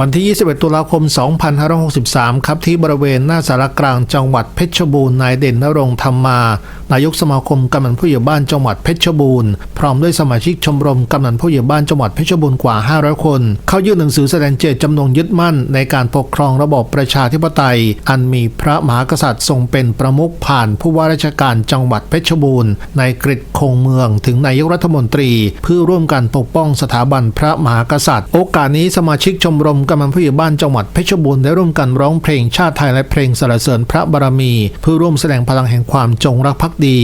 วันที่ 21 ตุลาคม 2563 ครับ ที่บริเวณหน้าสารกลางจังหวัดเพชรบูรณ์ นายเด่นนรงค์ธรรมา นายกสมาคมกำนันผู้ใหญ่บ้านจังหวัดเพชรบูรณ์ พร้อมด้วยสมาชิกชมรมกำนันผู้ใหญ่บ้านจังหวัดเพชรบูรณ์กว่า 500 คน เข้ายื่นหนังสือแสดงเจตจำนงยึดมั่น ในการปกครองระบอบประชาธิปไตย อันมีพระมหากษัตริย์ทรงเป็นประมุขผ่านผู้ว่าราชการจังหวัดเพชรบูรณ์ในกริคงเมือง ถึงนายกรัฐมนตรี เพื่อร่วมกันปกป้องสถาบันพระมหากษัตริย์ โอกาสนี้สมาชิกชมรมกำนันผู้ใหญ่บ้านจังหวัดเพชรบูรณ์ได้ร่วมกันร้องเพลงชาติไทยและเพลงสรรเสริญพระบารมี เพื่อร่วมแสดงพลังแห่งความจงรักภักดี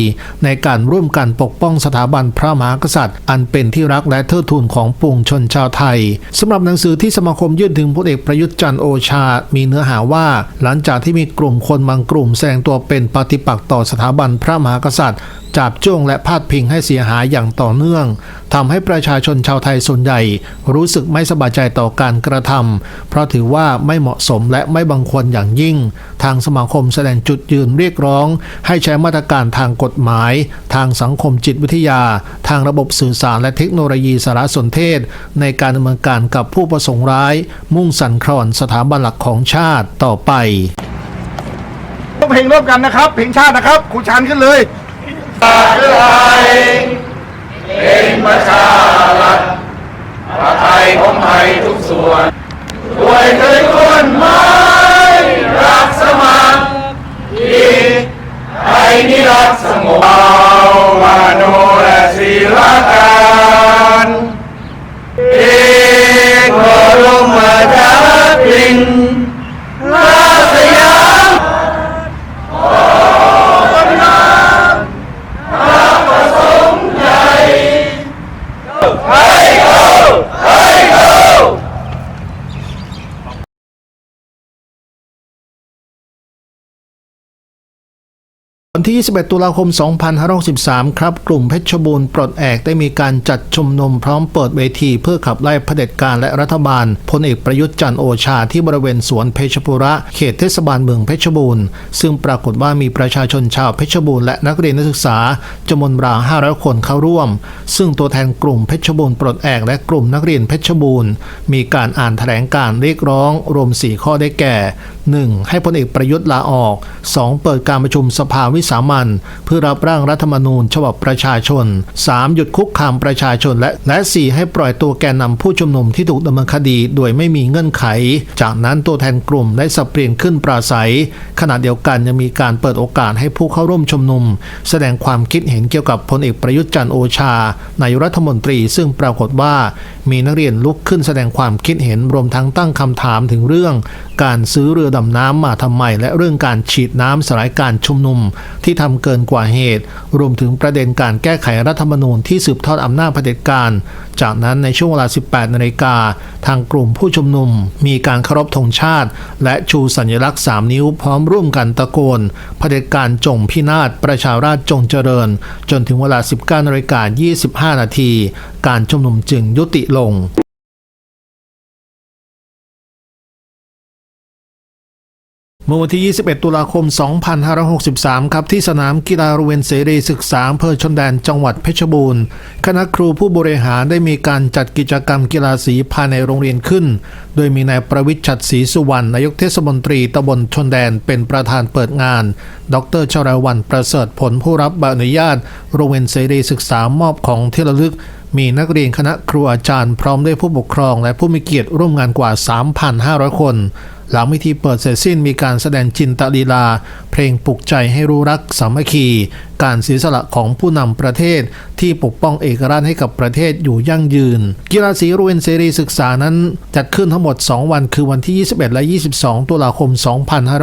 ในการร่วมกันปกป้องสถาบันพระมหากษัตริย์ อันเป็นที่รักและเทิดทูนของปวงชนชาวไทยสำหรับหนังสือที่สมาคมยื่นถึงพลเอกประยุทธ์จันทร์โอชา มีเนื้อหาว่า หลังจากที่มีกลุ่มคนบางกลุ่มแสดงตัวเป็นปฏิปักษ์ต่อสถาบันพระมหากษัตริย์จับจ้วงและพาดพิงให้เสียหายอย่างต่อเนื่องทำให้ประชาชนชาวไทยส่วนใหญ่ รู้สึกไม่สบายใจต่อการกระทำเพราะถือว่าไม่เหมาะสมและไม่บังควรอย่างยิ่ง ทางสมาคมแสดงจุดยืนเรียกร้อง ให้ใช้มาตรการทางกฎหมาย ทางสังคมจิตวิทยา ทางระบบสื่อสารและเทคโนโลยีสารสนเทศ ในการดำเนินการกับผู้ประสงค์ร้าย มุ่งสั่นคลอนสถาบันหลักของชาติต่อไปต้องเพลงร่วมกันนะครับเพลงชาตินะครับครูชานขึ้น วยเคยคนไม้รักสมาครดีไทยนิรักสงบเอาวาโนและศิลาการเอกรมมา ที่ 21 ตุลาคม 2563 ครับ กลุ่มเพชรบูรณ์ปลดแอกได้มีการจัดชุมนุมพร้อมเปิดเวทีเพื่อขับไล่เผด็จการและรัฐบาลพลเอกประยุทธ์จันโอชาที่บริเวณสวนเพชรบุระเขตเทศบาลเมืองเพชรบูรณ์ ซึ่งปรากฏว่ามีประชาชนชาวเพชรบูรณ์และนักเรียนนักศึกษาจำนวนราว500 คนเข้าร่วม ซึ่งตัวแทนกลุ่มเพชรบูรณ์ปลดแอกและกลุ่มนักเรียนเพชรบูรณ์ มีการอ่านแถลงการ์เรียกร้องรวม 4 ข้อได้แก่ 1. ให้พลเอกประยุทธ์ลาออก 2. เปิดการประชุมสภาวิสามัญเพื่อรับร่างรัฐธรรมนูญฉบับประชาชน 3. หยุดคุกคามประชาชน และและ 4. ให้ปล่อยตัวแกนนำผู้ชุมนุมที่ถูกดำเนินคดีโดยไม่มีเงื่อนไข จากนั้นตัวแทนกลุ่มได้สับเปลี่ยนขึ้นปราศัย ขณะเดียวกันยังมีการเปิดโอกาสให้ผู้เข้าร่วมชุมนุม แสดงความคิดเห็นเกี่ยวกับพลเอกประยุทธ์จันโอชา นายรัฐมนตรีซึ่งปรากฏว่า มีนักเรียนลุกขึ้นแสดงความคิดเห็นรวมทั้งตั้งคำถามถึงเรื่อง การซื้อเรือดำน้ำมาทำไม และเรื่องการฉีดน้ำสลายการชุมนุม ที่ทำเกินกว่าเหตุ รวมถึงประเด็นการแก้ไขรัฐธรรมนูญที่สืบทอดอำนาจเผด็จการ จากนั้นในช่วงเวลา 18 นาฬิกา ทางกลุ่มผู้ชุมนุม มีการเคารพธงชาติ และชูสัญลักษณ์ 3 นิ้วพร้อมร่วมกันตะโกนเผด็จการจงพินาศประชาราชจงเจริญ จนถึงเวลา 19 นาฬิกา 25 นาที การชุมนุมจึงยุติลง เมื่อวันที่ 21 ตุลาคม 2563 ครับ ที่สนามกีฬาโรงเรียนเสรีศึกษาอำเภอชนแดนจังหวัดเพชรบูรณ์ คณะครูผู้บริหารได้มีการจัดกิจกรรมกีฬาสีภายในโรงเรียนขึ้น โดยมีนายประวิทย์ชัดศรีสุวรรณนายกเทศมนตรีตำบลชนแดนเป็นประธานเปิดงาน ดรชราวันประเสริฐผลผู้รับใบอนุญาต โรงเรียนเสรีศึกษามอบของที่ระลึกมีนักเรียนคณะครูอาจารย์พร้อมด้วยผู้ปกครองและผู้มีเกียรติร่วมงานกว่า 3,500 คน หลังพิธีเปิดเสร็จสิ้นมีการแสดงจินตลีลา เพลงปลุกใจให้รู้รักสามัคคี การเสียสละของผู้นำประเทศ ที่ปกป้องเอกราชให้กับประเทศอยู่ยั่งยืน กีฬาสีรงเรียนเสรีศึกษานั้น จัดขึ้นทั้งหมด 2 วันคือวันที่ 21 และ 22 ตุลาคม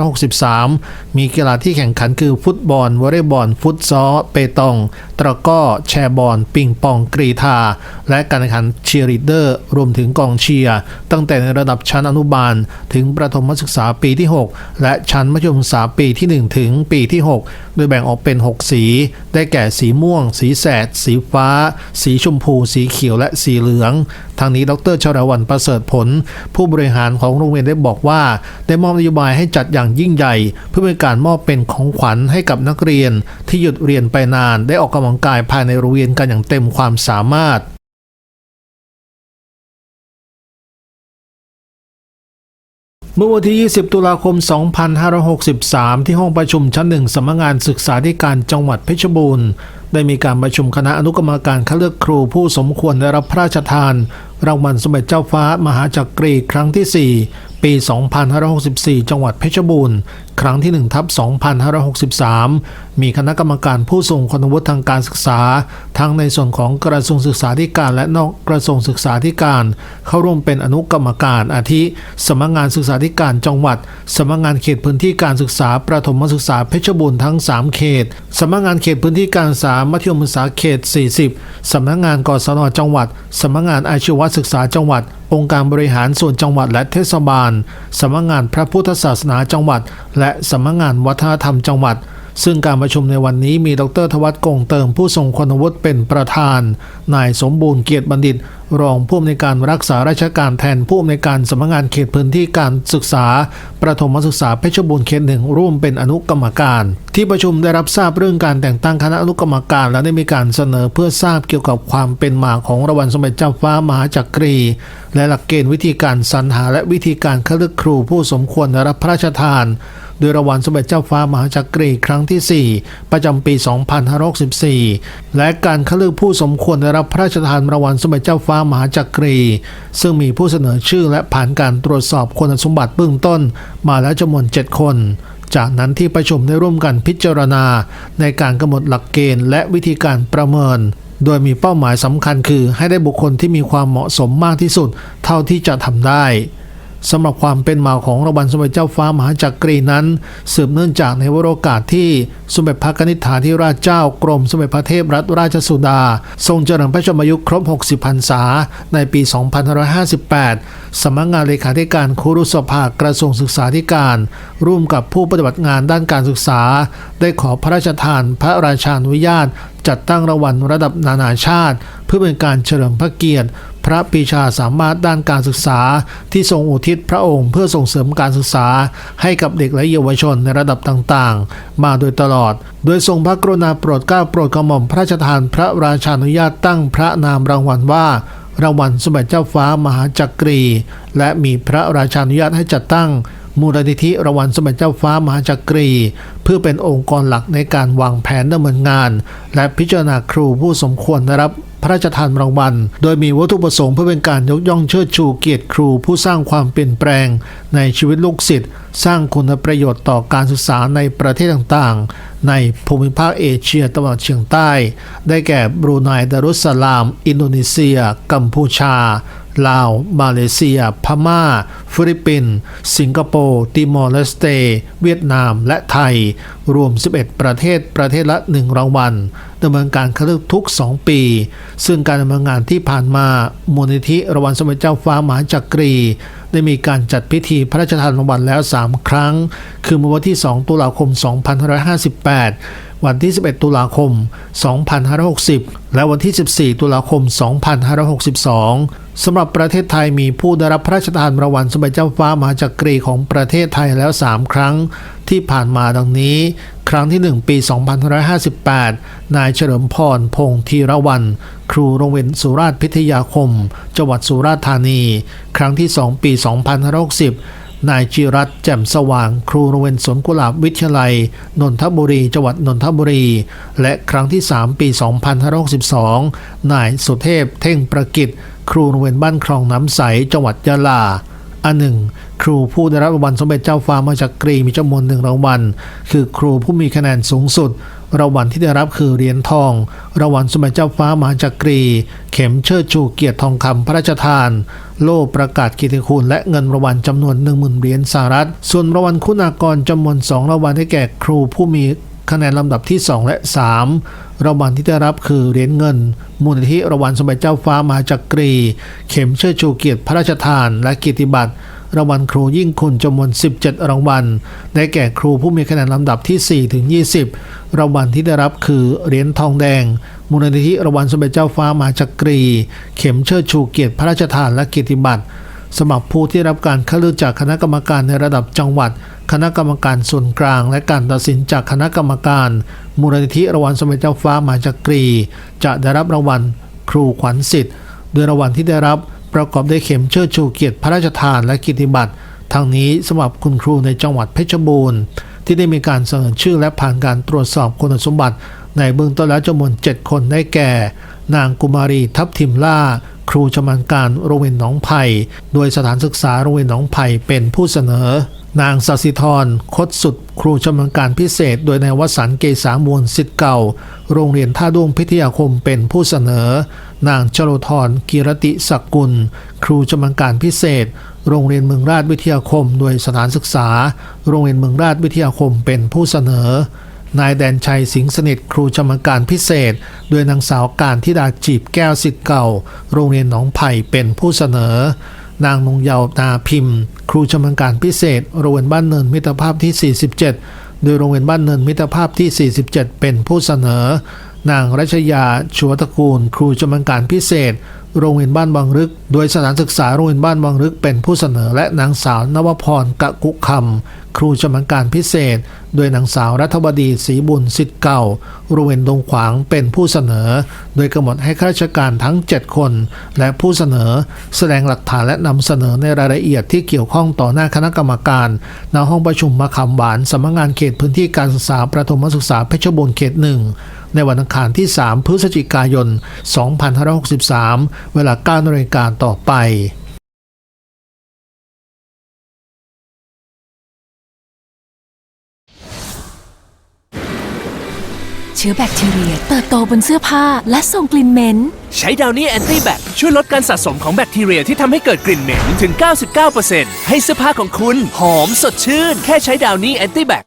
2563 มีกีฬาที่แข่งขันคือฟุตบอลวอลเลย์บอล ฟุตซอลเปตอง ตะก้อ แชร์บอล ปิงปอง กรีธา และการแข่งขันเชียร์ลีดเดอร์ รวมถึงกองเชียร์ ตั้งแต่ในระดับชั้นอนุบาล ถึงประถถมศึกษาปีที่ 6 และชั้นมัธยมศึกษาปีที่ 1 ถึงปีที่ 6 โดยแบ่งออกเป็น 6 สีได้แก่สีม่วง สีแสด สีฟ้า สีชมพู สีเขียวและสีเหลือง ทางนี้ดรชรวันประเสริฐผล ผู้บริหารของโรงเรียนได้บอกว่า ได้มอบนโยบายให้จัดอย่างยิ่งใหญ่ เพื่อเป็นการมอบเป็นของขวัญให้กับนักเรียน ที่หยุดเรียนไปนาน ได้ออกกำลังกายภายในโรงเรียนกันอย่างเต็มความสามารถ เมื่อวันที่ 20 ตุลาคม 2563 ที่ห้องประชุมชั้นหนึ่งสำนักงานศึกษาธิการจังหวัดเพชรบูรณ์ได้มีการประชุมคณะอนุกรรมการคัดเลือกครูผู้สมควรได้รับพระราชทาน รางวัลสมเด็จเจ้าฟ้ามหาจักรีครั้งที่ 4 ปี 2564 จังหวัดเพชรบูรณ์ ครั้งที่1ทับ2563 มีคณะกรรมการผู้ทรงคุณวุฒิทางการศึกษา ทั้งในส่วนของกระทรวงศึกษาธิการและนอกกระทรวงศึกษาธิการ เข้าร่วมเป็นอนุกรรมการอาทิสำนักงานศึกษาธิการจังหวัดสำนักงานเขตพื้นที่การศึกษาประถมศึกษาเพชรบูรณ์ทั้ง 3 เขตสำนักงานเขตพื้นที่การศึกษามัธยมศึกษาเขต 40 สำนักงานกศนจังหวัดสำนักงานอาชีวศึกษาจังหวัด องค์การบริหารส่วนจังหวัดและเทศบาลสำนักงานพระพุทธศาสนาจังหวัดและและสำนักงานวัฒนธรรมจังหวัด ซึ่งการประชุมในวันนี้มีดรทวัฒน์กงเติมผู้ทรงคุณวุฒิเป็นประธาน นายสมบูรณ์เกียรติบัณฑิต รองผู้อำนวยการรักษาราชการแทนผู้อำนวยการสำนักงานเขตพื้นที่การศึกษา ประถมศึกษาเพชรบูรณ์เขตหนึ่งร่วมเป็นอนุกรรมการ ที่ประชุมได้รับทราบเรื่องการแต่งตั้งคณะอนุกรรมการ และได้มีการเสนอเพื่อทราบเกี่ยวกับความเป็นมาของรางวัลสมเด็จเจ้าฟ้ามหาจักรีและหลักเกณฑ์วิธีการสรรหาและวิธีการคัดเลือกครูผู้สมควรได้รับพระราชทาน โดยรางวัลสมเด็จเจ้าฟ้ามหาจักรีครั้งที่ 4 ประจำปี 2564 และการคัดเลือกผู้สมควรได้รับพระราชทานรางวัลสมเด็จเจ้าฟ้ามหาจักรี ซึ่งมีผู้เสนอชื่อและผ่านการตรวจสอบคุณสมบัติเบื้องต้น มาแล้วจำนวน 7 คนจากนั้นที่ประชุมได้ร่วมกันพิจารณา ในการกำหนดหลักเกณฑ์และวิธีการประเมิน โดยมีเป้าหมายสำคัญคือให้ได้บุคคลที่มีความเหมาะสมมากที่สุด เท่าที่จะทำได้ สำหรับความเป็นมาของรางวัลสมเด็จเจ้าฟ้ามหาจักรีนั้น สืบเนื่องจากในวโรกาสที่สมเด็จพระนิธิฐาธิราชเจ้ากรมสมเด็จพระเทพรัตนราชสุดา ทรงเจริญพระชนมายุครบ 60พรรษา ในปี 2558 สำนักงานเลขาธิการครุสภากระทรวงศึกษาธิการ ร่วมกับผู้ปฏิบัติงานด้านการศึกษา ได้ขอพระราชทานพระราชานุญาต จัดตั้งรางวัลระดับนานาชาติ เพื่อเป็นการเฉลิมพระเกียรติ พระปีชาสามารถด้านการศึกษาที่ทรงอุทิศพระองค์เพื่อส่งเสริมการศึกษาให้กับเด็กและเยาวชนในระดับต่างๆ มาโดยตลอด โดยทรงพระกรุณาโปรดเกล้าโปรดกระหม่อมพระราชทานพระราชานุญาตตั้งพระนามรางวัลว่ารางวัลสมเด็จเจ้าฟ้ามหาจักรี และมีพระราชานุญาตให้จัดตั้งมูลนิธิรางวัลสมเด็จเจ้าฟ้ามหาจักรี เพื่อเป็นองค์กรหลักในการวางแผนดำเนินงาน และพิจารณาครูผู้สมควรได้รับ พระราชทานรางวัล โดยมีวัตถุประสงค์เพื่อเป็นการยกย่องเชิดชูเกียรติครูผู้สร้างความเปลี่ยนแปลง ในชีวิตลูกศิษย์สร้างคุณประโยชน์ต่อการศึกษาในประเทศต่างๆ ในภูมิภาคเอเชียตะวันออกเฉียงใต้ ได้แก่บรูไนดารุสสลาม อินโดนีเซีย กัมพูชาลาว มาเลเซีย พม่า ฟิลิปปินส์ สิงคโปร์ ติมอร์เลสเต เวียดนาม และไทย รวม 11 ประเทศ ประเทศละ 1 รางวัล ดำเนินการคัดเลือกทุก 2 ปี ซึ่งการดำเนินงานที่ผ่านมามูลนิธิระวันสมเด็จเจ้าฟ้ามหาจักรี ได้มีการจัดพิธีพระราชทานรางวัลแล้ว 3 ครั้ง คือเมื่อวันที่ 2 ตุลาคม 2558 วันที่ 11 ตุลาคม 2560 และวันที่ 14 ตุลาคม 2562 สำหรับประเทศไทยมีผู้ได้รับพระราชทานรางวัลสมเด็จเจ้าฟ้ามหาจักรีของประเทศไทยแล้ว 3 ครั้งที่ผ่านมาดังนี้ ครั้งที่ 1 ปี 2558 นายเฉลิมพร พงษ์ธีรวัน ครูโรงเรียนสุราษฎร์พิทยาคม จังหวัดสุราษฎร์ธานี ครั้งที่ 2 ปี 2560 นายจิรัตแจ่มสว่างครูโรงเรียนสวนกุหลาบวิทยาลัย นนทบุรีจังหวัดนนทบุรี และครั้งที่ 3 ปี 2562 นายสุเทพเท่งประกิตครูโรงเรียนบ้านคลองน้ำใสจังหวัดยะลาอันหนึ่งครูผู้ได้รับรางวัลสมเด็จเจ้าฟ้ามาจักรีมีจำนวนหนึ่งรางวัลคือครูผู้มีคะแนนสูงสุด รางวัลที่ได้รับคือเหรียญทอง รางวัลสมเด็จเจ้าฟ้ามหาจักรี เข็มเชิดชูเกียรติทองคำพระราชทาน โล่ประกาศกียรติคุณและเงินรางวัลจำนวน 10,000 เหรียญสหรัฐ ส่วนรางวัลคุณากรจำนวน 2 รางวัลให้แก่ครูผู้มีคะแนนลำดับที่ 2 และ 3 รางวัลที่ได้รับคือเหรียญเงิน มูลนิธิรางวัลสมเด็จเจ้าฟ้ามหาจักรี เข็มเชิดชูเกียรติพระราชทาน และกียรติบัตร รางวัลครูยิ่งคุณจำนวน 17 รางวัล ได้แก่ครูผู้มีคะแนนลำดับที่ 4 ถึง 20 รางวัลที่ได้รับคือเหรียญทองแดง มูลนิธิรางวัลสมเด็จเจ้าฟ้ามหาจักรี เข็มเชิดชูเกียรติพระราชทานและเกียรติบัตรสำหรับผู้ที่รับการคัดเลือกจากคณะกรรมการในระดับจังหวัด คณะกรรมการส่วนกลาง และการตัดสินจากคณะกรรมการ มูลนิธิรางวัลสมเด็จเจ้าฟ้ามหาจักรี จะได้รับรางวัลครูขวัญสิทธิ์โดยรางวัลที่ได้รับ ประกอบด้วยเข็มเชิดชูเกียรติพระราชทานและกียรติบัตรทั้งนี้สำหรับคุณครูในจังหวัดเพชรบูรณ์ ที่ได้มีการเสนอชื่อและผ่านการตรวจสอบคุณสมบัติ ในเบื้องต้นแล้วจำนวน 7 คนได้แก่ นางกุมารีทับทิมล่า ครูชำนาญการโรงเรียนหนองไผ่โดยสถานศึกษาโรงเรียนหนองไผ่เป็นผู้เสนอ นางสัสิธรคดสุด ครูชำนาญการพิเศษ โดยนายวสันเกษามวลสิทธิ์เก่า โรงเรียนท่าด้วงพิทยาคมเป็นผู้เสนอ นางจโรธรกิรติศักกุล ครูชำนาญการพิเศษ โรงเรียนเมืองราชวิทยาคม โดยสถานศึกษา โรงเรียนเมืองราชวิทยาคมเป็นผู้เสนอ นายแดนชัยสิงห์สนิทครูชำนาญการพิเศษ โดยนางสาวการทิดาจีบแก้วสิทธิ์เก่า โรงเรียนหนองไผ่เป็นผู้เสนอ นางนงเยาวนาพิมพ์ ครูชำนาญการพิเศษ โรงเรียนบ้านเนินมิตรภาพที่ 47 โดยโรงเรียนบ้านเนินมิตรภาพที่ 47 เป็นผู้เสนอ นางรัชยาชัวตระกูล ครูชำนาญการพิเศษ โรงเรียนบ้านบางรึก โดยสถานศึกษาโรงเรียนบ้านบางรึกเป็นผู้เสนอ และนางสาวนวพรกะกุคำครูชำนาญการพิเศษ โดยนางสาวรัฐบดีศรีบุญสิทธิ์เก่า โรงเรียนดงขวางเป็นผู้เสนอ โดยกำหนดให้ข้าราชการทั้ง 7 คน และผู้เสนอ แสดงหลักฐานและนำเสนอในรายละเอียดที่เกี่ยวข้องต่อหน้าคณะกรรมการณห้องประชุมมะขามหวานสำนักงานเขตพื้นที่การศึกษาประถมศึกษาเพชรบูรณ์เขตหนึ่ง ในวันอังคารที่ 3 พฤศจิกายน 2563 เวลา9นาฬิกาต่อไปเชื้อแบคทีเรียเติบโตบนเสื้อผ้าและส่งกลิ่นเหม็น ใช้ดาวนี่แอนตี้แบคช่วยลดการสะสมของแบคทีเรียที่ทำให้เกิดกลิ่นเหม็นถึง 99%ให้เสื้อผ้าของคุณหอมสดชื่น แค่ใช้ดาวนี่แอนตี้แบค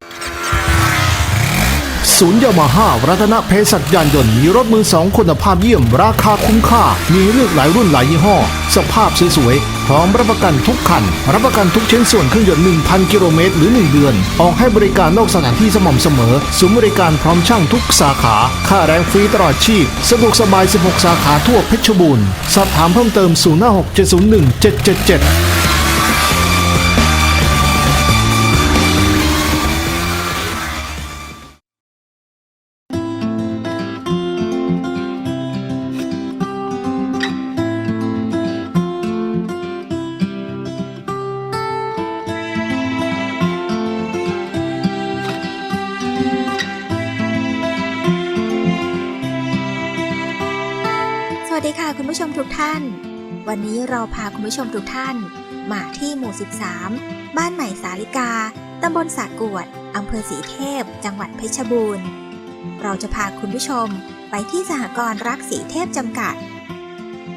ศูนย์ยามาฮ่ารัตนเพศสัตยานยนต์มีรถมือสองคุณภาพเยี่ยม ราคาคุ้มค่า มีเลือกหลายรุ่นหลายยี่ห้อ สภาพสวยๆพร้อมรับประกันทุกคัน รับประกันทุกชิ้นส่วนเครื่องยนต์ 1,000 กิโลเมตร หรือ 1 เดือน ออกให้บริการนอกสถานที่สม่ำเสมอศูนย์บริการพร้อมช่างทุกสาขา ค่าแรงฟรีตลอดชีพ สะดวกสบาย 16 สาขาทั่วเพชรบูรณ์ สอบถามเพิ่มเติม 056 701 777 พาคุณผู้ชมทุกท่าน มาที่หมู่ 13 บ้านใหม่สาลิกา ตำบลสากวด อำเภอสีเทพ จังหวัดเพชรบูรณ์ เราจะพาคุณผู้ชมไปที่สหกรณ์รักสีเทพจำกัด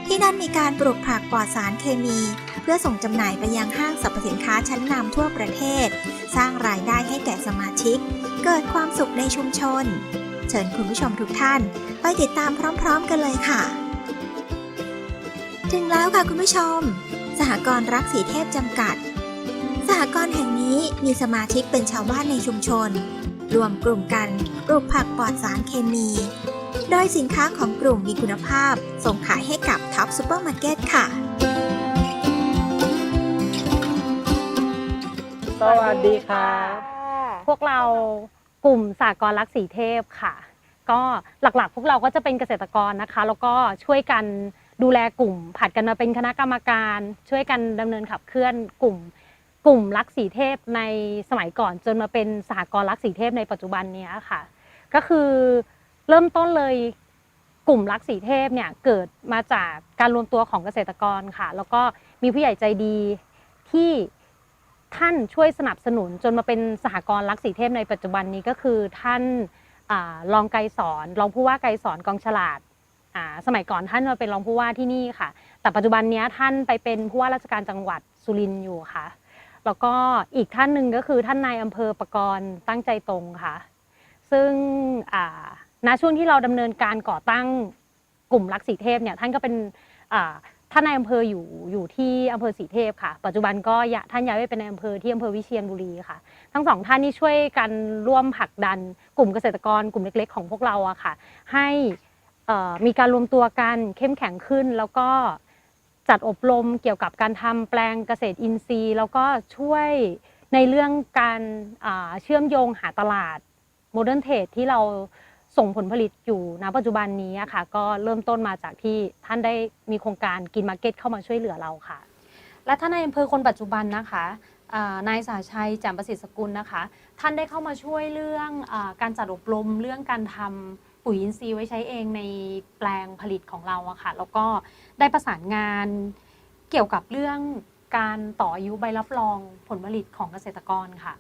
ที่นั่นมีการปลูกผักปลอดสารเคมี เพื่อส่งจำหน่ายไปยังห้างสรรพสินค้าชั้นนำทั่วประเทศ สร้างรายได้ให้แก่สมาชิก เกิดความสุขในชุมชน เชิญคุณผู้ชมทุกท่าน ไปติดตามพร้อม ๆ กันเลยค่ะ ถึงแล้วค่ะคุณผู้ชม สหกรณ์รักสีเทพจำกัด สหกรณ์แห่งนี้มีสมาชิกเป็นชาวบ้านในชุมชน รวมกลุ่มกันปลูกผักปลอดสารเคมี โดยสินค้าของกลุ่มมีคุณภาพ ส่งขายให้กับท็อปซูเปอร์มาร์เก็ตค่ะ สวัสดีครับ พวกเรากลุ่มสากลรักสีเทพค่ะ ก็หลักๆ พวกเราก็จะเป็นเกษตรกรนะคะ แล้วก็ช่วยกัน ดูแลกลุ่ม ผัดกันมาเป็นคณะกรรมการ ช่วยกันดำเนินขับเคลื่อนกลุ่ม กลุ่มรักสีเทพในสมัยก่อน จนมาเป็นสหกรณ์รักสีเทพในปัจจุบันนี้ค่ะ ก็คือเริ่มต้นเลยกลุ่มรักสีเทพเนี่ยเกิดมาจากการรวมตัวของเกษตรกรค่ะ แล้วก็มีผู้ใหญ่ใจดีที่ท่านช่วยสนับสนุนจนมาเป็นสหกรณ์รักสีเทพในปัจจุบันนี้ก็คือท่านอารองไกรสอนรองผู้ว่าไกรสอนกองฉลาด สมัยก่อนท่านมาเป็นรองผู้ว่าที่นี่ค่ะ แต่ปัจจุบันนี้ท่านไปเป็นผู้ว่าราชการจังหวัดสุรินทร์อยู่ค่ะ แล้วก็อีกท่านหนึ่งก็คือท่านนายอำเภอประกรณ์ตั้งใจตรงค่ะ ซึ่งณช่วงที่เราดำเนินการก่อตั้งกลุ่มรักสีเทพเนี่ยท่านก็เป็นท่านนายอำเภออยู่อยู่ที่อำเภอศรีเทพค่ะ ปัจจุบันก็ท่านย้ายไปเป็นนายอำเภอที่อำเภอวิเชียรบุรีค่ะ ทั้งสองท่านนี่ช่วยกันร่วมผลักดันกลุ่มเกษตรกรกลุ่มเล็ก ๆ ของพวกเราอะค่ะ ให้ มีการรวมตัวกันเข้มแข็งขึ้น แล้วก็จัดอบรมเกี่ยวกับการทำแปลงเกษตรอินทรีย์ แล้วก็ช่วยในเรื่องการเชื่อมโยงหาตลาดโมเดิร์นเทรดที่เราส่งผลผลิตอยู่ณปัจจุบันนี้ค่ะ ก็เริ่มต้นมาจากที่ท่านได้มีโครงการกินมาร์เก็ตเข้ามาช่วยเหลือเราค่ะ และท่านนายอำเภอคนปัจจุบันนะคะนายสาชัยจ่มประสิทธิ์สกุลนะคะ ท่านได้เข้ามาช่วยเรื่องอการจัดอบรมเรื่องการทำ ปุ๋ยอินทรีย์ไว้ใช้เองในแปลงผลิตของเราอะค่ะ แล้วก็ได้ประสานงานเกี่ยวกับเรื่องการต่ออายุใบรับรองผลผลิตของเกษตรกรค่ะ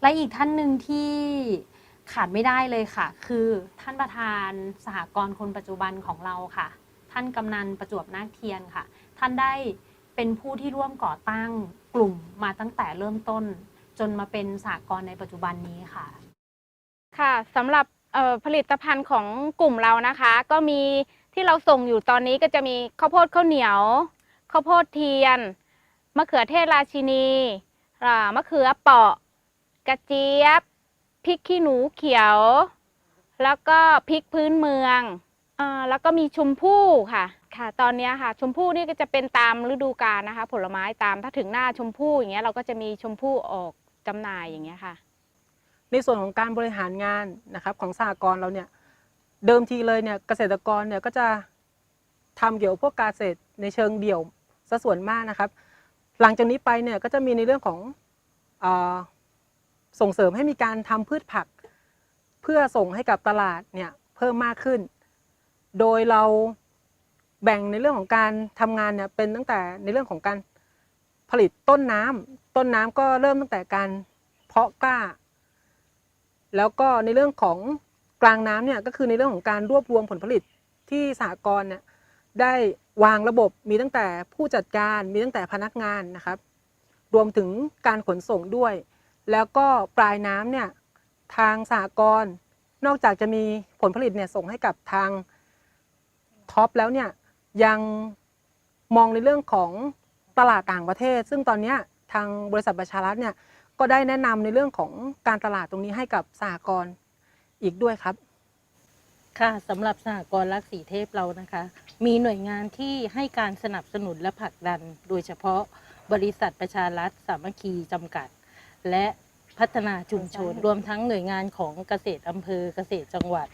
และอีกท่านหนึ่งที่ขาดไม่ได้เลยค่ะ คือท่านประธานสหกรณ์คนปัจจุบันของเราค่ะ ท่านกำนันประจวบนาคเทียนค่ะ ท่านได้เป็นผู้ที่ร่วมก่อตั้งกลุ่มมาตั้งแต่เริ่มต้น จนมาเป็นสหกรณ์ในปัจจุบันนี้ค่ะ ค่ะสำหรับ ผลิตภัณฑ์ของกลุ่มเรานะคะ ก็มีที่เราส่งอยู่ตอนนี้ก็จะมีข้าวโพดข้าวเหนียวข้าวโพดเทียนมะเขือเทศราชินีมะเขือเปาะ กระเจี๊ยบพริกขี้หนูเขียว แล้วก็พริกพื้นเมืองอแล้วก็มีชมพู่ค่ะค่ะ ตอนนี้ค่ะ ชมพู่นี่ก็จะเป็นตามฤดูกาลนะคะ ผลไม้ตามถ้าถึงหน้าชมพู่อย่างเงี้ยเราก็จะมีชมพู่ออกจำหน่ายอย่างเงี้ยค่ะ ในส่วนของการบริหารงานนะครับของสหกรณ์เราเนี่ยเดิมทีเลยเนี่ยเกษตรกรเนี่ยก็จะทำเกี่ยวกับพวกการเกษตรในเชิงเดี่ยวซะส่วนมากนะครับ หลังจากนี้ไปเนี่ยก็จะมีในเรื่องของอส่งเสริมให้มีการทำพืชผัก เพื่อส่งให้กับตลาดเนี่ยเพิ่มมากขึ้น โดยเราแบ่งในเรื่องของการทำงานเนี่ยเป็นตั้งแต่ในเรื่องของการผลิตต้นน้ำต้นน้ำก็เริ่มตั้งแต่การเพาะกล้า แล้วก็ในเรื่องของกลางน้ำเนี่ยก็คือในเรื่องของการรวบรวมผลผลิตที่สหกรณ์เนี่ยได้วางระบบมีตั้งแต่ผู้จัดการมีตั้งแต่พนักงานนะครับ รวมถึงการขนส่งด้วย แล้วก็ปลายน้ำเนี่ยทางสหกรณ์นอกจากจะมีผลผลิตเนี่ยส่งให้กับทางท็อปแล้วเนี่ยยังมองในเรื่องของตลาดต่างประเทศ ซึ่งตอนนี้ทางบริษัทประชารัฐเนี่ย ก็ได้แนะนำในเรื่องของการตลาดตรงนี้ให้กับสหกรณ์อีกด้วยครับ ค่ะสำหรับสหกรณ์รักสีเทพเรานะคะ มีหน่วยงานที่ให้การสนับสนุนและผลักดัน โดยเฉพาะบริษัทประชารัฐสามัคคีจำกัด และพัฒนาชุมชน รวมทั้งหน่วยงานของเกษตรอำเภอเกษตรจังหวัด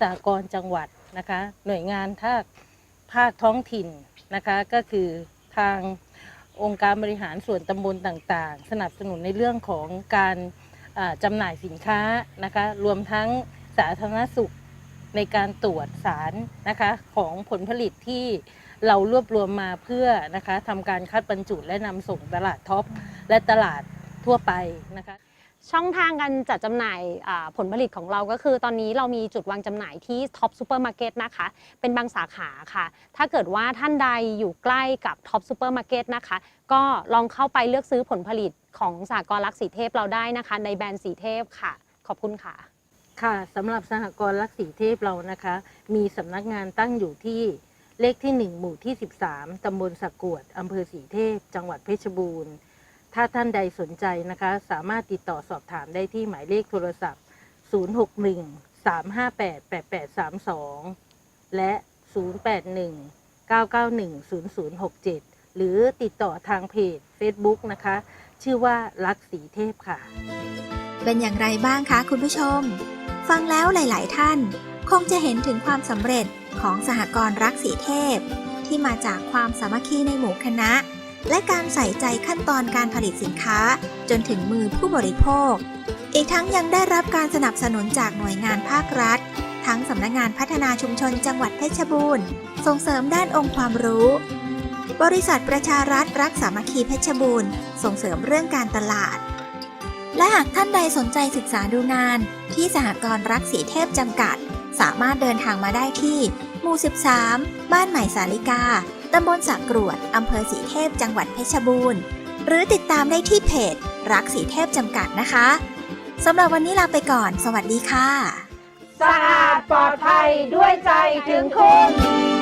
สหกรณ์จังหวัดนะคะ หน่วยงานภาคภาคท้องถิ่นนะคะ ก็คือทาง องค์การบริหารส่วนตำบลต่างๆ สนับสนุนในเรื่องของการจำหน่ายสินค้านะคะรวมทั้งสาธารณสุขในการตรวจสารนะคะของผลผลิตที่เรารวบรวมมาเพื่อนะคะทำการคัดบรรจุและนำส่งตลาดท็อปและตลาดทั่วไปนะคะ ช่องทางการจัดจำหน่ายอ่าผลผลิตของเราก็คือ ตอนนี้เรามีจุดวางจำหน่ายที่ท็อปซูเปอร์มาร์เก็ตนะคะ เป็นบางสาขาค่ะ ถ้าเกิดว่าท่านใดอยู่ใกล้กับท็อปซูเปอร์มาร์เก็ตนะคะ ก็ลองเข้าไปเลือกซื้อผลผลิตของสากลรักสีเทพเราได้นะคะ ในแบรนด์สีเทพค่ะ ขอบคุณค่ะ ค่ะสำหรับสหกรณ์รักสีเทพเรานะคะ มีสำนักงานตั้งอยู่ที่เลขที่ 1 หมู่ที่ 13 ตำบลสะกวดอำเภอสีเทพ จังหวัดเพชรบูรณ์ ถ้าท่านใดสนใจนะคะ สามารถติดต่อสอบถามได้ที่หมายเลขโทรศัพท์ 061 358 8832 และ 081 991 0067 หรือติดต่อทางเพจ Facebook นะคะ ชื่อว่ารักสีเทพค่ะ เป็นอย่างไรบ้างคะคุณผู้ชม ฟังแล้วหลาย ๆ ท่าน คงจะเห็นถึงความสำเร็จของสหกรณ์รักสีเทพ ที่มาจากความสามัคคีในหมู่คณะ และการใส่ใจขั้นตอนการผลิตสินค้า จนถึงมือผู้บริโภค อีกทั้งยังได้รับการสนับสนุนจากหน่วยงานภาครัฐ ทั้งสำนักงานพัฒนาชุมชนจังหวัดเพชรบูรณ์ ส่งเสริมด้านองค์ความรู้ บริษัทประชารัฐรักสามัคคีเพชรบูรณ์ส่งเสริมเรื่องการตลาด และหากท่านใดสนใจศึกษาดูงาน ที่สหกรณ์รักสีเทพจำกัด สามารถเดินทางมาได้ที่ หมู่ 13 บ้านใหม่สาลิกา ตำบลสะกรวดอำเภอสีเทพจังหวัดเพชรบูรณ์ หรือติดตามได้ที่เพจ รักสีเทพจำกัดนะคะสำหรับวันนี้ลาไปก่อน สวัสดีค่ะ สะอาดปลอดภัยด้วยใจถึงคุณ